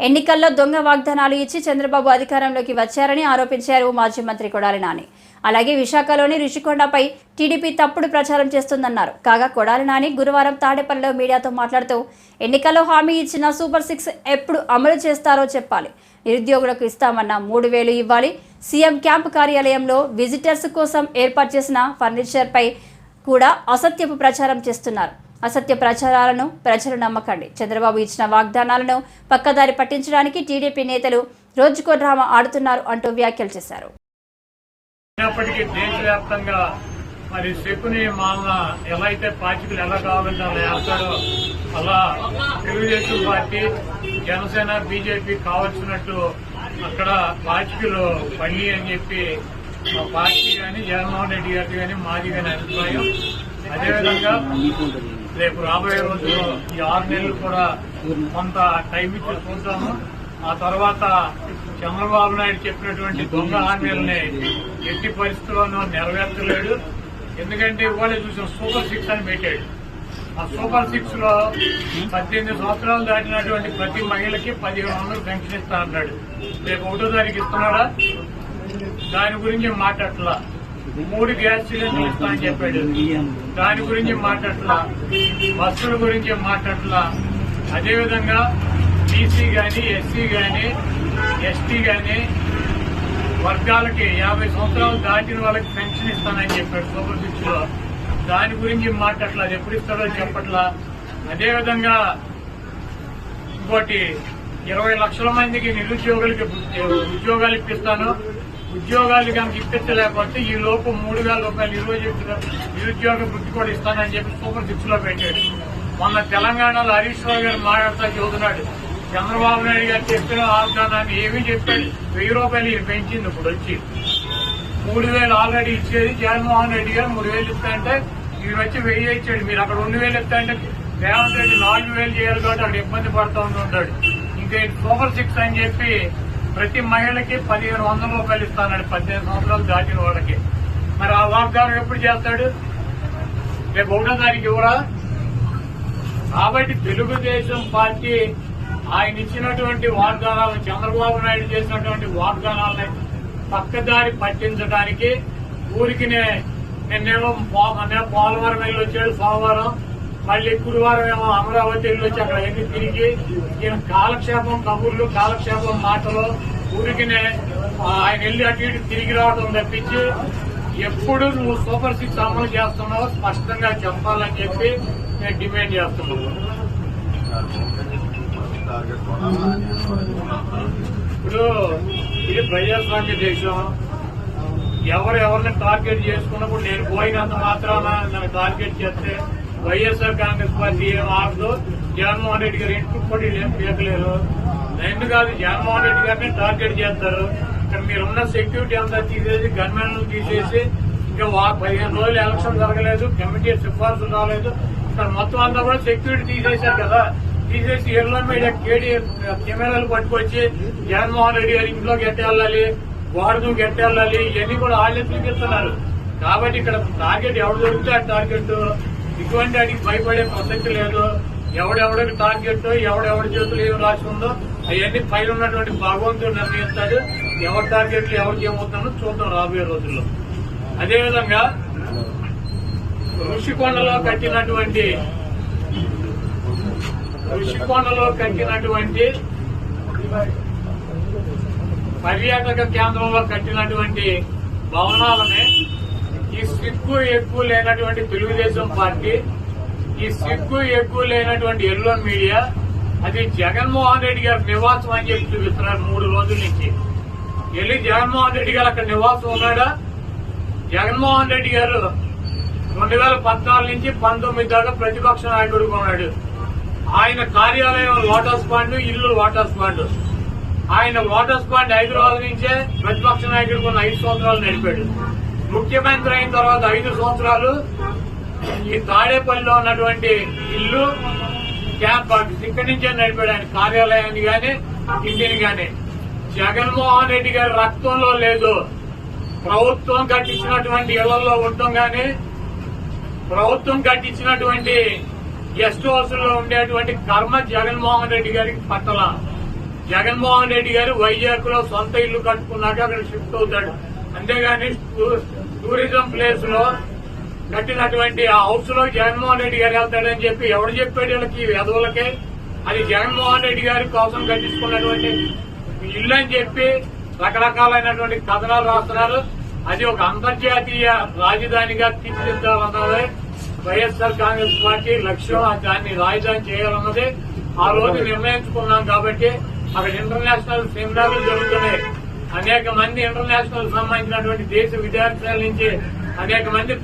ఎన్నికల్లో దొంగ వాగ్దానాలు ఇచ్చి చంద్రబాబు అధికారంలోకి వచ్చారని ఆరోపించారు మాజీ మంత్రి కొడాలి నాని. అలాగే విశాఖలోని రిషికొండపై టీడీపీ తప్పుడు ప్రచారం చేస్తుందన్నారు. కాగా కొడాలి నాని గురువారం తాడేపల్లిలో మీడియాతో మాట్లాడుతూ ఎన్నికల్లో హామీ ఇచ్చిన సూపర్ సిక్స్ ఎప్పుడు అమలు చేస్తారో చెప్పాలి. నిరుద్యోగులకు ఇస్తామన్న మూడు వేలు ఇవ్వాలి. సీఎం క్యాంపు కార్యాలయంలో విజిటర్స్ కోసం ఏర్పాటు చేసిన ఫర్నిచర్పై కూడా అసత్యపు ప్రచారం చేస్తున్నారు. అసత్య ప్రచారాలను ప్రజలు నమ్మకండి. చంద్రబాబు ఇచ్చిన వాగ్దానాలను పక్కదారి పట్టించడానికి టీడీపీ నేతలు రోజుకో డ్రామా ఆడుతున్నారు అంటూ వ్యాఖ్యలు చేశారు. దేశవ్యాప్తంగా మరి శకుని మాలన ఎలా అయితే పార్టీలు ఎలా కావాలంటే అలా వేస్తారో అలా తెలుగుదేశం పార్టీ జనసేన బీజేపీ కావాల్సినట్టు అక్కడ పార్టీలు పండి అని చెప్పి మా పార్టీ కానీ జగన్మోహన్ రెడ్డి గారి కానీ మాది కానీ అభిప్రాయం. అదేవిధంగా రేపు రాబోయే రోజుల్లో ఈ ఆరు నెలలు కూడా కొంత టైం ఇచ్చి చూద్దాము. ఆ తర్వాత చంద్రబాబు నాయుడు చెప్పినటువంటి దొంగ హామీలని ఎట్టి పరిస్థితుల్లోనూ నెరవేర్చలేడు. ఎందుకంటే ఇవాళ చూసిన సూపర్ సిక్స్ అని పెట్టాడు. ఆ సూపర్ సిక్స్లో పద్దెనిమిది సంవత్సరాలు దాటినటువంటి ప్రతి మహిళకి పదిహేను వందలు పెన్షన్ ఇస్తా అన్నాడు రేపు ఒకటో తారీఖు ఇస్తున్నాడా? దాని గురించి మాట్లాడలా మూడు గ్యాస్ సిలిండర్లు ఇస్తామని చెప్పాడు. దాని గురించి మాట్లాడలా బస్సుల గురించి మాట్లాడలా అదేవిధంగా బీసీ కానీ ఎస్సీ కానీ ఎస్టీ కానీ వర్గాలకి యాభై సంవత్సరాలు దాటిన వాళ్ళకి పెన్షన్ ఇస్తానని చెప్పాడు సూపర్ సిక్స్లో దాని గురించి మాట్లాడలా అది ఎప్పుడు ఇస్తాడో చెప్పట్లా. అదేవిధంగా ఇంకోటి ఇరవై లక్షల మందికి నిరుద్యోగులకి ఉద్యోగాలు ఇప్పిస్తాను. ఉద్యోగాలు కనుక ఇప్పించలేకపోతే ఈ లోపు మూడు వేల రూపాయలు ఇరవై రోజు నిరుద్యోగ వృత్తి కూడా ఇస్తానని చెప్పి సూపర్ సిక్స్లో పెట్టాడు. మొన్న తెలంగాణలో హరీష్ రావు గారు మాట్లాడుతూ చదువుతున్నాడు చంద్రబాబు నాయుడు గారు చెప్పిన వాగ్దానాన్ని ఏమీ చెప్పాడు? వెయ్యి రూపాయలు పెంచింది ఇప్పుడు వచ్చి. మూడు వేలు ఆల్రెడీ ఇచ్చేది జగన్మోహన్ రెడ్డి గారు మూడు వేలు ఇస్తాయంటే మీరు వచ్చి వెయ్యి ఇచ్చాడు. మీరు అక్కడ రెండు వేలు ఇస్తాయంటే రేవంత్ రెడ్డి నాలుగు వేలు చేయాలి కాబట్టి అక్కడ ఇబ్బంది పడుతూ ఉంటాడు ఇంకా సూపర్ సిక్స్ అని చెప్పి ప్రతి మహిళకి పదిహేను వందల రూపాయలు ఇస్తానండి. పద్దెనిమిది సంవత్సరాలు దాటిన వాళ్ళకి. మరి ఆ వాగ్దానం ఎప్పుడు చేస్తాడు? రేపు ఒకటో తారీఖు ఇవ్వరా కాబట్టి తెలుగుదేశం పార్టీ ఆయన ఇచ్చినటువంటి వాగ్దానాలు చంద్రబాబు నాయుడు చేసినటువంటి వాగ్దానాలని పక్కదారి పట్టించడానికి ఊరికినే నిన్నేమో పోలవరం వెళ్ళి వచ్చాడు సోమవారం. మళ్ళీ గురువారం ఏమో అమరావతి వెళ్ళి వచ్చి అక్కడ ఎన్ని తిరిగి ఈయన కాలక్షేపం కబుర్లు కాలక్షేపం మాటలు ఊరికినే ఆయన వెళ్ళి అటు ఇటు తిరిగి రావడం తప్పించి ఎప్పుడు నువ్వు సూపర్ సిక్స్ అమలు చేస్తున్నావో స్పష్టంగా చెప్పాలని చెప్పి నేను డిమాండ్ చేస్తున్నాను ఇప్పుడు ఇది ప్రజాస్వామ్య దేశం. ఎవరు ఎవరిని టార్గెట్ చేసుకున్నప్పుడు నేను పోయినంత మాత్రాన నన్ను టార్గెట్ చేస్తే వైఎస్ఆర్ కాంగ్రెస్ పార్టీ ఏం ఆడదు జగన్మోహన్ రెడ్డి గారు ఇంటికి కూడా వీళ్ళు ఏం పీకలేరు ఎందుకు కాదు జగన్మోహన్ రెడ్డి గారిని టార్గెట్ చేస్తారు. ఇక్కడ మీరున్న సెక్యూరిటీ అంతా తీసేసి గన్మెన్ తీసేసి ఇంకా పదిహేను రోజులు ఎలక్షన్ జరగలేదు కమిటీ సిఫార్సు రాలేదు. ఇక్కడ మొత్తం అంతా కూడా సెక్యూరిటీ తీసేశారు కదా. తీసేసి ఎల్లో మీడియా కేడీ కెమెరాలు పట్టుకొచ్చి జగన్మోహన్ రెడ్డి గారి ఇంట్లో గెట్టెళ్ళాలి వాడుతూ గెట్టెళ్ళాలి ఇవన్నీ కూడా వాళ్ళే చూపిస్తున్నారు కాబట్టి ఇక్కడ టార్గెట్ ఎవరు దొరికితే ఆ టార్గెట్. ఇటువంటి అడిగి భయపడే ప్రసక్తి లేదు. ఎవడెవడికి టార్గెట్ ఎవడెవడి చేతులు ఏం రాసి ఉందో అవన్నీ పైన ఉన్నటువంటి భగవంతుడు నిర్ణయిస్తాడు. ఎవరి టార్గెట్లు ఎవరికి ఏమవుతుందో చూద్దాం రాబోయే రోజుల్లో. అదేవిధంగా ఋషికొండలో కట్టినటువంటి ఋషికొండలో కట్టినటువంటి పర్యాటక కేంద్రంలో కట్టినటువంటి భవనాలనే ఈ సిగ్గు ఎక్కువ లేనటువంటి తెలుగుదేశం పార్టీ ఈ సిగ్గు ఎక్కువ లేనటువంటి ఎల్లో మీడియా అది జగన్మోహన్ రెడ్డి గారి నివాసం అని చెప్పి చూపిస్తున్నారు మూడు రోజుల నుంచి. వెళ్ళి జగన్మోహన్ రెడ్డి గారు అక్కడ నివాసం ఉన్నాడా? జగన్మోహన్ రెడ్డి గారు రెండు వేల పద్నాలుగు నుంచి పంతొమ్మిది దాకా ప్రతిపక్ష నాయకుడుగా ఉన్నాడు. ఆయన కార్యాలయం లోటస్ పాండ్ ఇల్లు లోటస్ పాండ్. ఆయన లోటస్ పాండ్ హైదరాబాద్ నుంచే ప్రతిపక్ష నాయకుడు ఉన్న ఐదు సంవత్సరాలు నడిపాడు. ముఖ్యమంత్రి అయిన తర్వాత ఐదు సంవత్సరాలు ఈ తాడేపల్లిలో ఉన్నటువంటి ఇల్లు క్యాంప్ ఆఫీస్ ఇక్కడి నుంచే నడిపాడు కార్యాలయాన్ని కానీ ఇంటిని కానీ జగన్మోహన్ రెడ్డి గారి రక్తంలో లేదు. ప్రభుత్వం కట్టించినటువంటి ఇళ్ళలో ఉండటం కానీ ప్రభుత్వం కట్టించినటువంటి గెస్ట్ హౌస్లో ఉండేటువంటి కర్మ జగన్మోహన్ రెడ్డి గారికి పట్టల. జగన్మోహన్ రెడ్డి గారు వైజాగ్లో సొంత ఇల్లు కట్టుకున్నాక అక్కడ షిఫ్ట్ అవుతాడు. అంతేగాని టూరిజం ప్లేస్లో కట్టినటువంటి ఆ హౌస్లో జగన్మోహన్ రెడ్డి గారు వెళ్తాడని చెప్పి ఎవడు చెప్పాడు వీళ్ళకి వెధవులకి అది జగన్మోహన్ రెడ్డి గారి కోసం కట్టించుకున్నటువంటి ఇల్లు అని చెప్పి రకరకాలైనటువంటి కథనాలు రాస్తున్నారు. అది ఒక అంతర్జాతీయ రాజధానిగా తీర్చిదిద్దాలన్నది వైఎస్ఆర్ కాంగ్రెస్ పార్టీ లక్ష్యం దాన్ని రాజధాని చేయాలన్నది. ఆ రోజు నిర్ణయించుకున్నాం కాబట్టి అక్కడ ఇంటర్నేషనల్ సెమినార్లు జరుగుతున్నాయి. అనేక మంది ఇంటర్నేషనల్ సంబంధించినటువంటి దేశ విద్యార్థుల నుంచి అనేక మంది